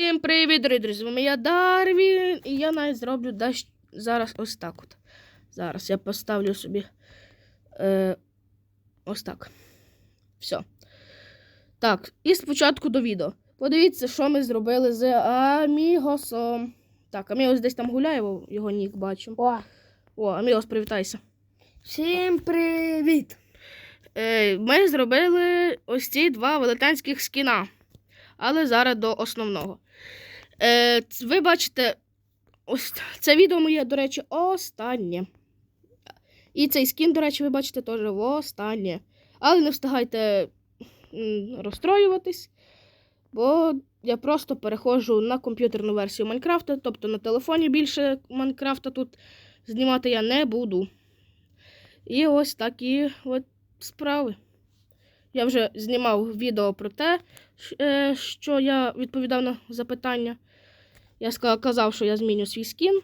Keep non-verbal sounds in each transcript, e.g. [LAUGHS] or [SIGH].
Всім привіт, друзі! З вами я Дарвін, і я навіть зроблю десь зараз ось так от. Зараз я поставлю собі е, ось так. Все. Так, і спочатку до відео. Подивіться, що ми зробили з Амігосом. Так, Амігос десь там гуляє, бо його нік бачу. О, О, Амігос, привітайся. всім привіт! Е, ми зробили ось ці два велетенських скіна. Але зараз до основного. Е, ви бачите, ось це відео моє, до речі, останнє. І цей скін, до речі, ви бачите теж останнє. Але не встигайте розстроюватись, бо я просто переходжу на комп'ютерну версію Майнкрафта, тобто на телефоні більше Майнкрафта тут знімати я не буду. І ось такі от справи. Я вже знімав відео про те, е, що я відповідав на запитання. Я казав, що я зміню свій скін.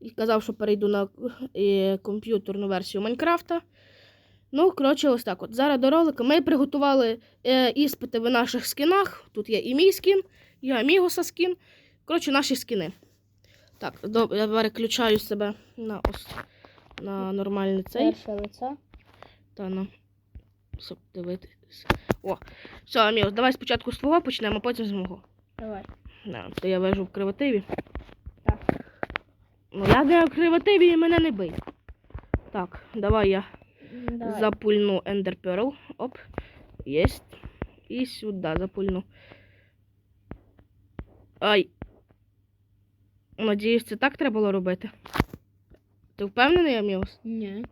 І казав, що перейду на е, комп'ютерну версію Майнкрафта. Ну, коротше, ось так от. Зараз до ролика ми приготували е, іспити в наших скінах. Тут є і мій скін, і Амігоса скін. Коротше, наші скіни. Так, добре, я переключаю себе на ось на нормальний цей. Перше лице. Та ну. Щоб дивитися. О, все, Аміос, давай спочатку з твого почнемо, а потім з мого. Давай. Да, то я вежу в кривотиві. Так. Ну я не в кривотиві і мене не бий. Так, давай я Давай. запульну Ender Pearl. Оп. Єсть. І сюди запульну. Ай. Надіюсь, це так треба було робити. Ти впевнений, Аміос? Ні.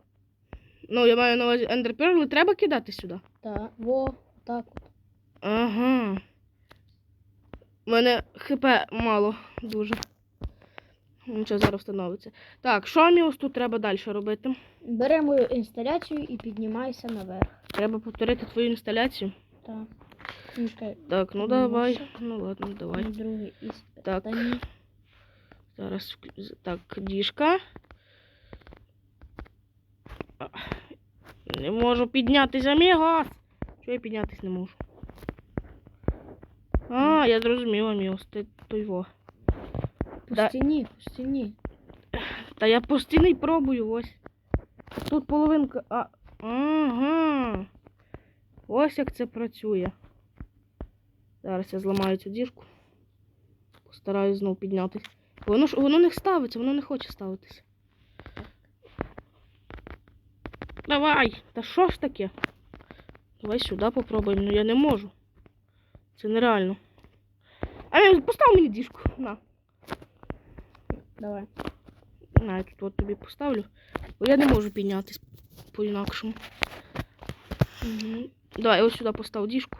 Ну, я маю на увазі Ender треба кидати сюди. Так. Во, так от. Ага. У мене ХП мало дуже. Нічого зараз встановиться. Так, що мені ось тут треба далі робити? Бери мою інсталяцію і піднімайся наверх. Треба повторити твою інсталяцію. Так. Так, ну давай. Ну ладно, давай. Другий. Так. Зараз так, діжка. Не можу піднятися, Мігас! Чого я піднятися не можу? А, я зрозуміла, Мігас, ти той. По Да. стіні, по стіні. Та я постійно й пробую ось. Тут половинка. А. Ага. Ось як це працює. Зараз я зламаю цю діжку. Постараюсь знову піднятись. Воно ж воно не ставиться, воно не хоче ставитися. Давай! Та що ж таке? Давай сюди попробуємо, ну я не можу. Це нереально. А е, постав мені діжку. На. Давай. На, я тут от тобі поставлю. Бо я не можу піднятись по-інакшому. Угу. Давай, ось сюди постав діжку.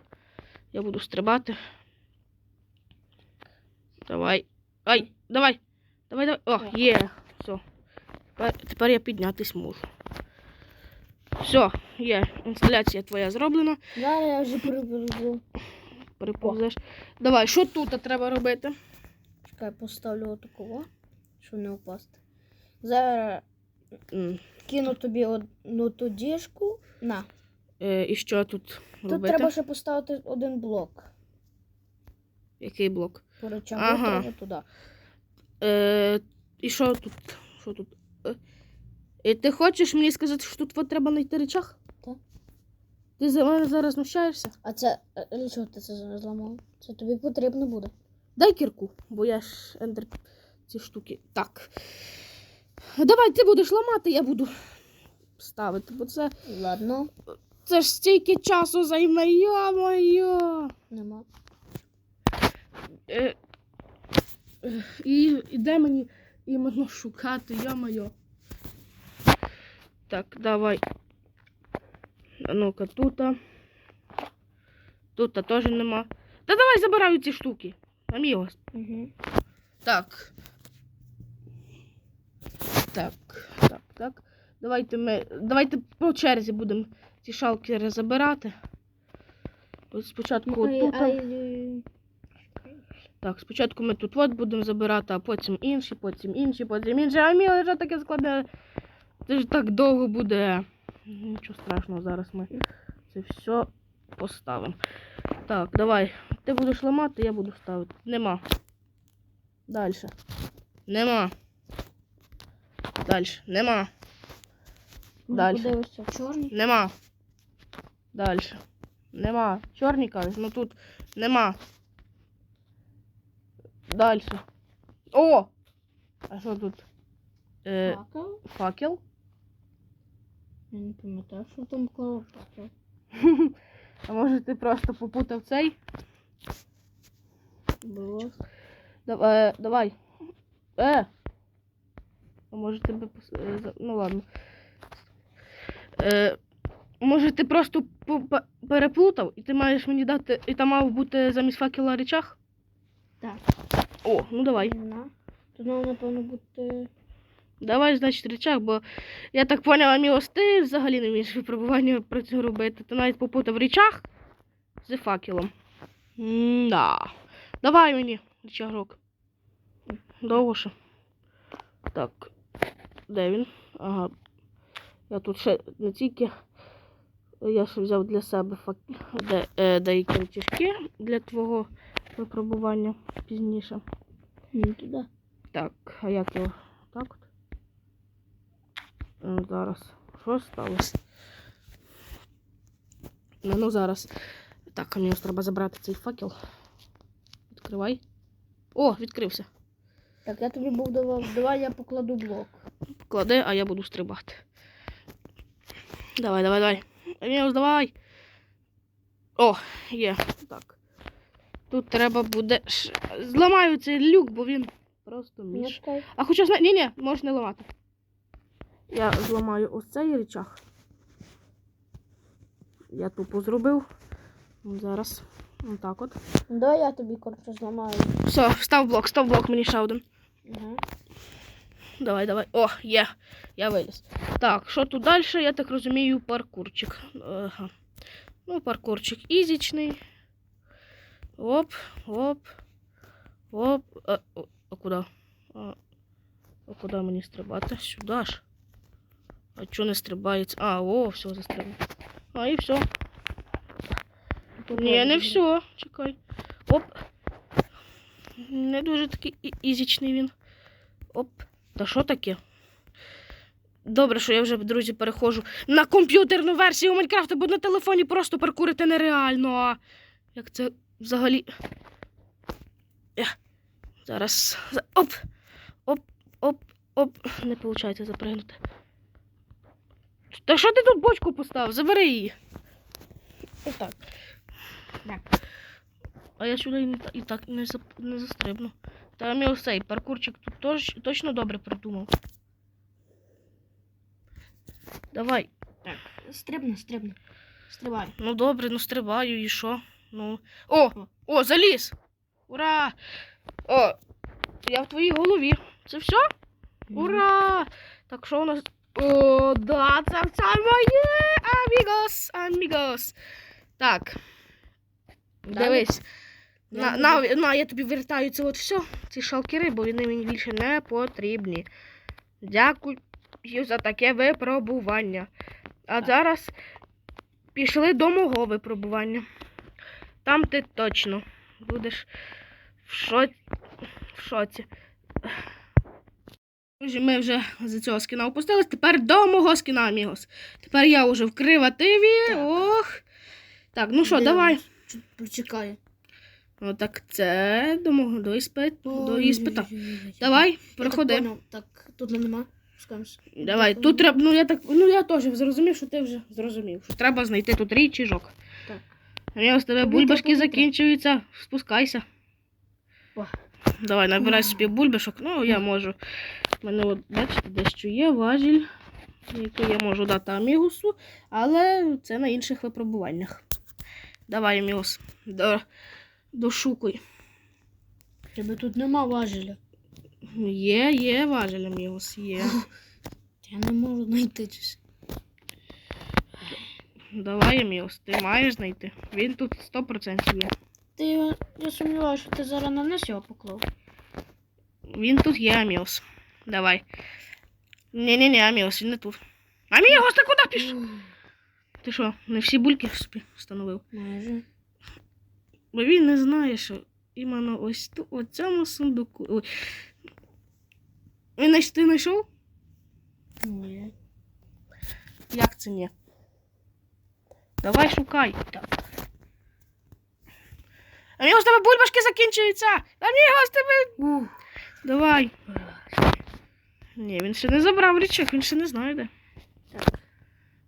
Я буду стрибати. Давай. Ай, давай. Давай, давай. О, є. Все. Тепер, тепер я піднятись можу. Все, є. Інсталяція твоя зроблена. Зараз я вже приберу. Переповзеш. Давай, що тут треба робити? Чекай, поставлю отакого, щоб не впасти. Зараз М, кину тобі одну ту діжку. На. Е, і що тут Тут треба ще поставити один блок. Який блок? По Ага. треба туди. Е, і що тут? Що тут? Е, ти хочеш мені сказати, що тут треба знайти речах? Ти за мене зараз знущаєшся? А це. е, Для чого ти це зараз зламав? Це тобі потрібно буде. Дай кірку, бо я ж ендер ці штуки. Так. Давай ти будеш ламати, я буду ставити, бо це, Ладно, це ж стільки часу займе, йо-моє. нема. Е, е, і, і де мені іменно шукати, йо-моє. Так, давай. А ну-ка, тут. Тут теж нема. Та давай забираю ці штуки. Амігос. Угу. Так. Так, так, так. Давайте ми. Давайте по черзі будемо ці шалкери забирати. От Спочатку отут. Так, спочатку ми тут от будемо забирати, а потім інші, потім інші, потім інші. А мій вже таке складне. Це ж так довго буде. Нічого страшного, зараз ми це все поставимо. Так, давай. Ти будеш ламати, я буду ставити. Нема. Далі. Нема. Далі. Нема. Дальше. Подивишся чорний. Нема. Далі. Нема. Чорний кажеш, ну тут нема. Далі. О! А що тут? Е, Факел. факел. Я не пам'ятаю, що там коло факел. [LAUGHS] А може ти просто попутав цей? Було. Давай. Е, давай. Е. А може тебе пос- е, Ну ладно. Е, може ти просто переплутав і ти маєш мені дати. І там мав бути замість факела речах? Так. О, ну давай. Тут мав, напевно, бути. Давай, значить, речах, бо я так поняла, Мілос, ти взагалі не вмієш випробування про це робити. Ти навіть попутав речах з факелом. Да. Давай мені речагрок. Довго ще. Так. Де він? Ага. Я тут ще не тільки. Я ще взяв для себе фак... де, е, деякі речашки для твого випробування пізніше. Туди. Так, а як його? Так Зараз. Що сталося? Ну, ну зараз. Так, мені ось треба забрати цей факел. Відкривай. О, відкрився. Так, я тобі був давав. Давай я покладу блок. Поклади, а я буду стрибати. Давай, давай, давай. Еміус, давай. О, є. Так. Тут треба буде. Зламаю цей люк, бо він просто між. А хоча зна... Ні, ні, можеш не ламати. Я зламаю ось цей речах. Я тупо зробив. Зараз. Отак от. Ну, Давай я тобі коротше зламаю. Все, став блок, став блок мені ще один. Ага. Давай, давай. О, є. Я виліз. Так, що тут далі? Я так розумію, паркурчик. Ага. Ну, паркурчик ізічний. Оп, оп. Оп. А, а куди? А, а куди мені стрибати? Сюди ж. А чого не стрибається? А, о, все, застрибав. А, і все. Ні, не все. Чекай. Оп. Не дуже такий ізічний він. Оп. Та що таке? Добре, що я вже, друзі, переходжу на комп'ютерну версію Майнкрафта, бо на телефоні просто паркурити нереально. Як це взагалі. Зараз. Оп! Оп, оп, оп. Не виходить запригнути. Та що ти тут бочку поставив? Забери її. Отак. Так. А я сюди і, так не, зап... не застрибну. Та ось цей паркурчик тут тож, точно добре придумав. Давай. Так, Стрибни, стрибни. Стрибай. Ну добре, ну стрибаю і що? Ну. О! О, заліз! Ура! О! Я в твоїй голові. Це все? Ура! Так що у нас. О, да, це все моє! Амігос! Амігос! Так. Дивись. На, на, на, я тобі вертаю це от все, ці шалкери, бо вони мені більше не потрібні. Дякую за таке випробування. А зараз пішли до мого випробування. Там ти точно будеш в, шо... в шоці. Друзі, Ми вже з цього скіна опустились. Тепер до мого скіна, Амігос. Тепер я вже в креативі. Так. Ох. Так, ну що, давай. Почекай. Ну так це до мого до іспит, до іспита. Давай, проходи. Так, так, тут нема. Скажеш. Давай, тут треба. Ну я так. Ну я теж зрозумів, що ти вже зрозумів. Що треба знайти тут річіжок. Так. Я з тебе бульбашки закінчуються. Спускайся. О. Давай, набирай собі бульбашок. Ну, я можу. У мене, от, бачите, дещо є важіль, який я можу дати Амігусу, але це на інших випробуваннях. Давай, Амігус, до, дошукуй. Тебе тут нема важеля. Є, є важіль, Амігус, є. Я не можу знайти щось. Давай, Амігус, ти маєш знайти. Він тут 100% є. Ти, я сумніваюся, що ти зараз на нас його поклав. Він тут є, Амігус. Давай. Ні-ні-ні, Амігус, він не тут. Амігус, ти куди пішов? Ти що, не всі бульки собі встановив? Майже. Бо він не знає, що іменно ось ту, у цьому сундуку. Ой. Він ти знайшов? Ні. Як це ні? Давай шукай. А мені тебе бульбашки закінчуються! А мені тебе. Ух. Давай. Ні, він ще не забрав річок, він ще не знає де. Так.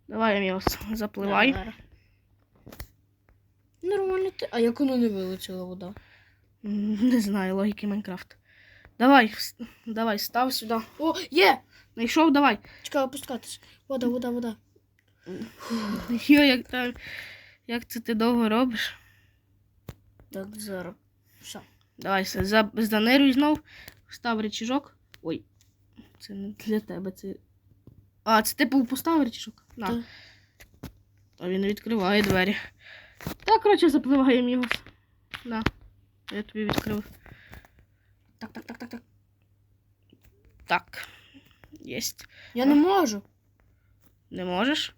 Давай, Аміос, запливай. Давай. Нормально ти. А як воно не вилетіла вода? Не знаю логіки Майнкрафт. Давай, давай, став сюди. О, є! Знайшов, давай. Чекай, опускатись. Вода, вода, вода. Йо, як, як це ти довго робиш? Так, зараз. Все. Давай, за, занирюй знов. Став речіжок. Ой, це не для тебе, це. А, це ти поставив речіжок? На. Так. А він відкриває двері. Так, коротше, запливаємо його. На. Я тобі відкрив. Так, так, так, так, так. Так. Єсть. Я не можу. Не можеш?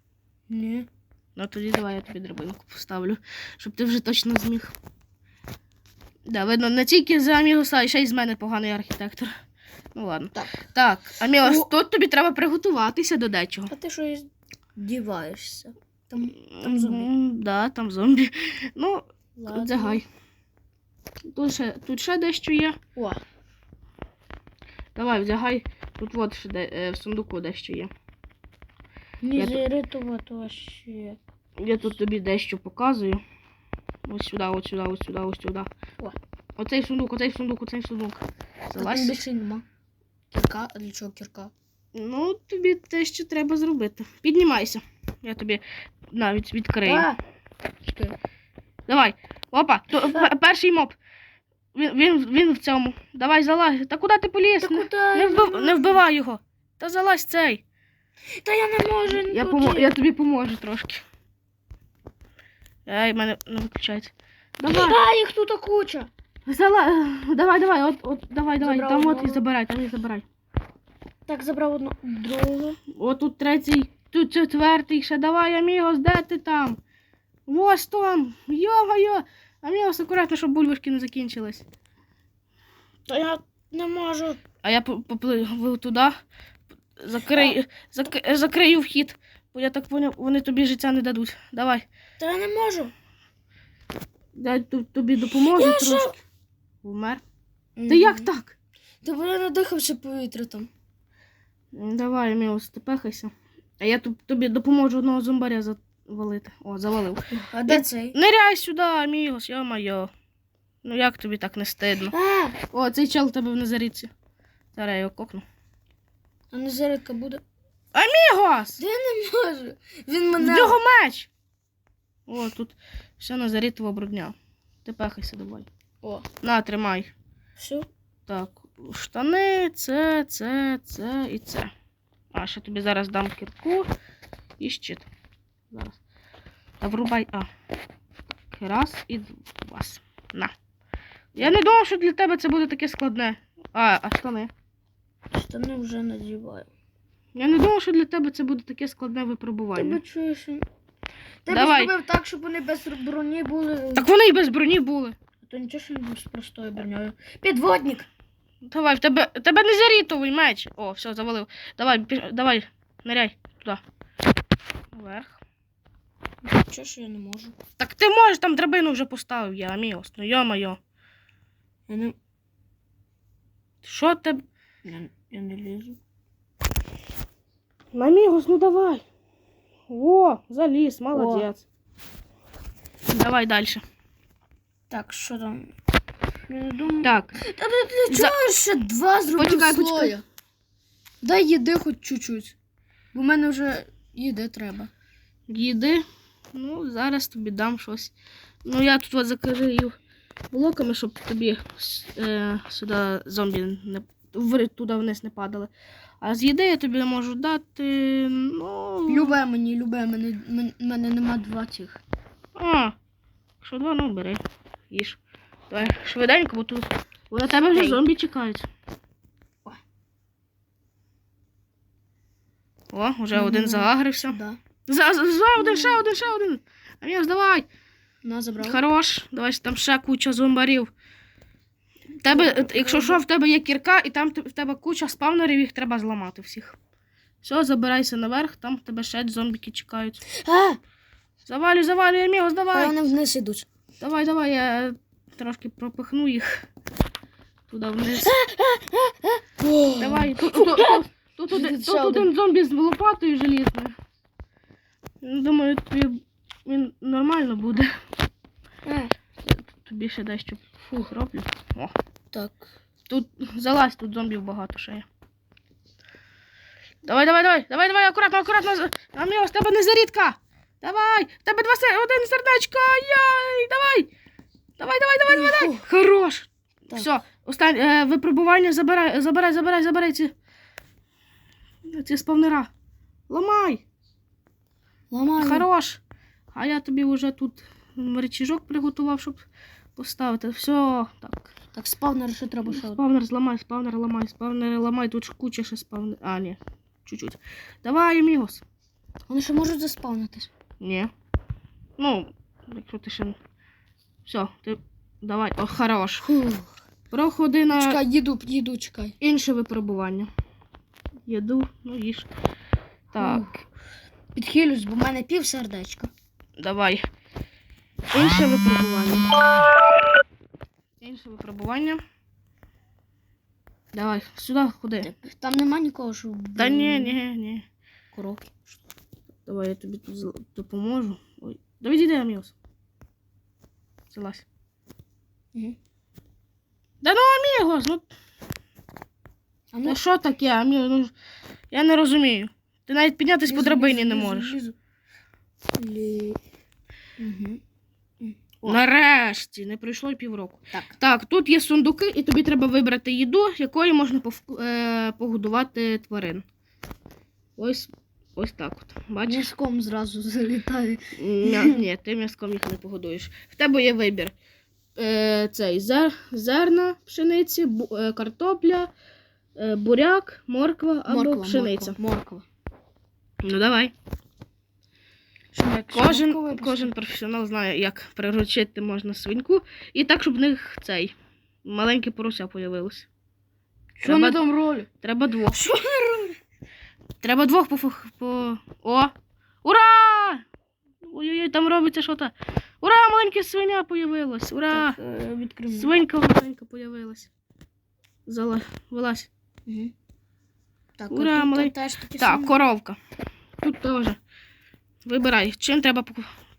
Ні. Ну тоді давай я тобі драбинку поставлю, щоб ти вже точно зміг. Да, видно, не тільки за Амігоса, а ще й з мене поганий архітектор. Ну ладно. Так. Так, Амігос, О. тут тобі треба приготуватися до дечого. А ти що діваєшся? Там, там зомбі. М, Да, там зомбі. Ну, Ладно. дзягай. Тут ще, тут ще дещо є. О, Давай, вдягай. Тут от ще де, е, в сундуку дещо є. не Я- вообще. Я тут тобі дещо показую. Ось сюди, ось сюди, ось сюди, ось сюди. О. Оцей сундук, оцей сундук, оцей сундук. Залазь. більше нема. Кірка? А для чого кірка? Ну, тобі те, що треба зробити. Піднімайся. Я тобі навіть відкрию. А! Чекай. Давай. Опа, то, пе- перший моб. Він, він, він в цьому. Давай залазь. Та куди ти поліз? Та Не, куди? не, вбив, не вбивай його. Та залазь цей. Та я не можу. Я, тут помо... я тобі поможу трошки. Ай, мене не виключається. Давай. А, їх тут куча. Зала... Давай, давай, от, от, давай, давай. Забрав Там от і одного. забирай, там і забирай. Так, забрав одну. Другу. От тут третій, тут четвертий, ще давай, Амігос, де ти там? Ось там, йо-йо. Амігос, акуратно, щоб бульбашки не закінчились. Та я не можу. А я по- попливу туди, закрию, зак... закрию вхід. Бо я так поняв, вони тобі життя не дадуть. Давай. Та я не можу. Я тобі допоможу Я трошки. що? Вмер. Та як так? Та бо я надихався повітря там. Давай, Амігос, ти пехайся. А я тобі допоможу одного зомбаря завалити. О, завалив. А де цей? Ниряй сюди, Амігос, йо-моє. Ну як тобі так не стидно? А, О, цей чел у тебе в незаріці. Зараз я його кокну. а не буде. Амігос! Де я не можу? Він В мене. нього меч! О, тут все назарітова брудня. Ти пехайся давай. О, На, тримай. все. Так, штани, це, це, це і це. А, ще тобі зараз дам кірку і щит. Зараз. Та врубай. А. Раз і два. На. Я не думав, що для тебе це буде таке складне. А, а штани. Штани вже надіваю. Я не думав, що для тебе це буде таке складне випробування. би чуєш? Ти б Давай. зробив так, щоб вони без броні були. Так вони і без броні були. То нічого, що він був з простою броньою. Підводник! Давай, в тебе, в тебе не зарітовий меч. О, все, завалив. Давай, біж, давай, ныряй туди. Вверх. Чого ж я не можу? Так ти можеш, там драбину вже поставив я, Аміос. Ну йо-моє. Я не, Що ти? я, я не лізу. Амігос, ну давай. О, заліз, молодець. Давай далі. Так, що там? Я думаю. Так, Та для За- чого ще два зробив Почекай, слоя? почекай. Дай їди хоч чуть-чуть. Бо в мене вже їди треба. їди. Ну, зараз тобі дам щось. Ну, я тут от закрию блоками, щоб тобі е, сюди зомбі не туди вниз не падали. А з їди я тобі можу дати. Ну. Любе мені, любе, мене, мене нема два цих. А, якщо два, ну бери. Їж. Давай швиденько, бо тут. Бо на тебе вже зомбі чекають. О. О, вже Мгм. один заагрився. Да. За, за, за один, ще один, ще один. А я давай. На, забрав. Хорош. Давай там ще куча зомбарів. Тебе, якщо що, в тебе є кірка, і там в тебе куча спавнерів, їх треба зламати всіх. Все, забирайся наверх, там в тебе ще зомбіки чекають. А, Завалюй, завалюй, Еміос, а вони вниз ідуть. Давай, давай, я трошки пропихну їх. Туди вниз. Давай. Тут, тут, тут, тут, один- тут один. один зомбі з лопатою желізною. Ну, Думаю, тобі він нормально буде. Тобі ще дещо фух роблю. О. так. Тут залазь, тут зомбів багато ще є. Давай, давай, давай, давай, давай, акуратно, акуратно. З тебе не зарідка. Давай, в тебе два сер... один сердечко. Яй, давай. Давай, давай, давай, давай, давай. Хорош. Так. Все, останнє е, випробування забирай, забирай, забирай, забирай ці. Ці спавнера. Ламай. Ламаю. Хорош. А я тобі вже тут речіжок приготував, щоб поставити. Все, так. Так, спавнер ще треба ще. Спавнер зламай, спавнер ламай, спавнер ламай, тут ж куча ще спавнер. А, ні. Чуть-чуть. Давай, Мігос. Вони ще можуть заспавнитись. Ні. Ну, якщо ти ще. Все, ти. Давай. О, хорош. Фух. Проходи на Чекай, їду, їду, чекай. інше випробування. Їду, ну їж. Так. Підхилюсь, бо в мене пів сердечка. давай. Інше випробування. Інше випробування. Давай, сюди ходи. Там нема нікого, що. Та ні, ні, ні. Коробки. Давай я тобі тут допоможу. Ой. Да відійди, Аміос. Залазь. Угу. Да ну Амігос, ну А ну що таке, Амігос? Ну, я не розумію. Ти навіть піднятись по драбині лізу, не лізу, можеш. лізу. Лі... Угу. О. Нарешті, не пройшло півроку. Так. Так, тут є сундуки, і тобі треба вибрати їду, якою можна е, погодувати тварин. Ось, ось так от. Бачиш? Мішком зразу залітає. М'я... Ні, ти м'язком їх не погодуєш. В тебе є вибір. Е, цей зер... зерна пшениці, бу... е, картопля, е, буряк, морква або Морква, пшениця. Морква. морква. Ну давай. Кожен, кожен професіонал знає, як приручити можна свиньку. І так, щоб в них цей маленьке порося появилось. Що не там ролі? Треба двох. Що Треба двох по. по... О! Ура! Ой-ой-ой, там робиться що то. Ура, маленьке свиня появилась! Ура! Так, е. Свинька маленька появилась. Зала... Вилазь. Угу. Так, Ура, малий- теж Так, самі. коровка. Тут теж. Вибирай, чим треба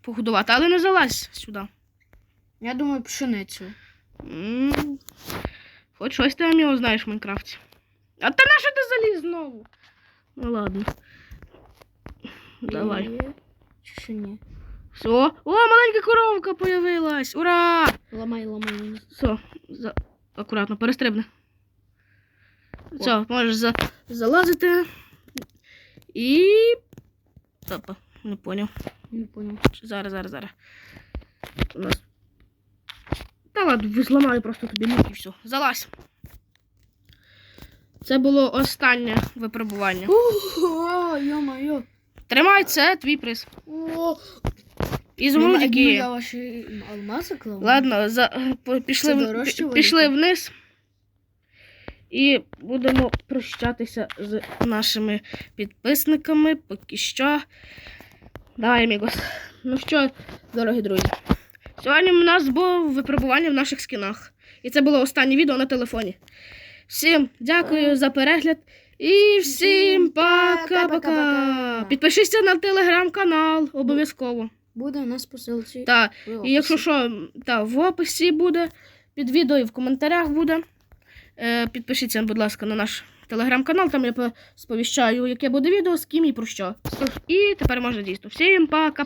погодувати, але не залазь сюди. Я думаю, пшеницю. Хоч щось ти його знаєш в Майнкрафті. А ти на що ти заліз знову? Ну ладно. Давай. Чи ще ні? Все. О, маленька коровка появилась! Ура! Ламай, ламай. Все, за... акуратно, перестрибни. Все, можеш за... залазити. І. Опа, не поняв. Не понял. Зараз, зараз, зараз. У нас. Та ладно, зламаю просто тобі ніг і все. Залазь. Це було останнє випробування. Йо-моє. Тримай, це твій приз. О, Ізумрудики. Я ваші алмази клав. Ладно, за... пішли, в- пішли вниз. І будемо прощатися з нашими підписниками. Поки що. Давай, амігос. Ну що, дорогі друзі. Сьогодні у нас було випробування в наших скінах. І це було останнє відео на телефоні. Всім дякую за перегляд. І всім пока-пока. Пока-пока. Підпишіться на телеграм-канал обов'язково. Буде у нас посилці. Так. І якщо що, та, в описі буде, під відео і в коментарях буде. Е, підпишіться, будь ласка, на наш телеграм-канал, там я сповіщаю, яке буде відео, з ким і про що. І тепер можна дійсно. Всім пока-пока.